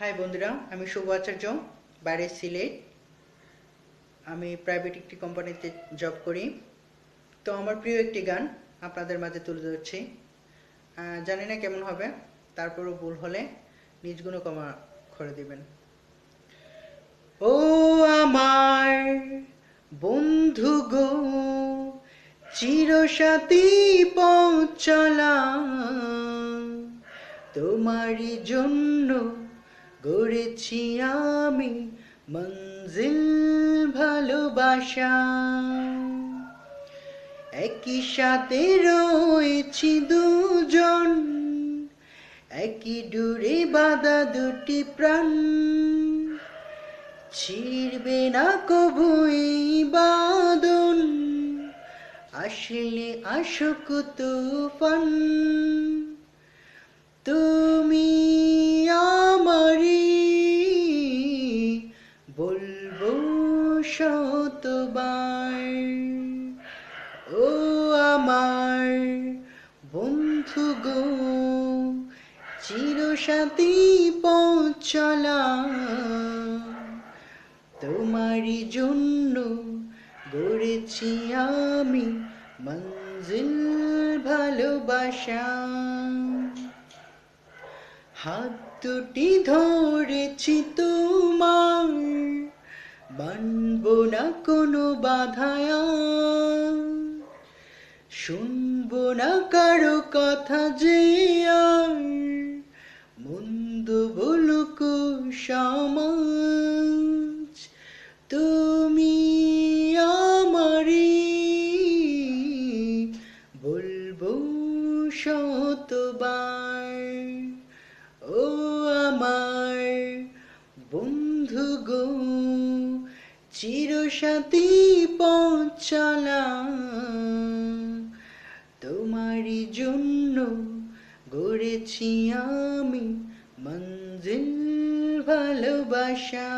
High বন্ধুরা, আমি শুভ আচার্য, বাইরে সিলেট। আমি প্রাইভেট একটি কোম্পানিতে জব করি। তো আমার প্রিয় একটি গান আপনাদের মাঝে তুলে ধরছি। জানি না কেমন হবে, তারপরও ভুল হলে নিজ গুণ কমা করে দিবেন। ও আমার বন্ধু গো, চিরসাথী পৌঁছলা তোমারই জন্য গড়েছি আমি মঞ্জিল ভালোবাসা। একই সাথে রয়েছি দুজন, একই ডুরে বাঁধা দুটি প্রাণ। ছিড়বে না কবু এই বাদন আসলে আসুক তুফান। তুমি শতবার ও আমার বন্ধু গো, চিরসাথী পৌঁছলা তোমারই জন্য গড়েছি আমি মঞ্জিল ভালোবাসা। হাত দুটি ধরেছি তোমার মানব না কোনো বাধায়। শুনব না কারও কথা যে আর। মন্দ বলুক সমাজ, তুমি আমারি বলব শতবার, ও আমার বন্ধু গো চিরসাথী পৌঁছলা তোমারই জন্য গড়েছি আমি মঞ্জিল ভালোবাসা।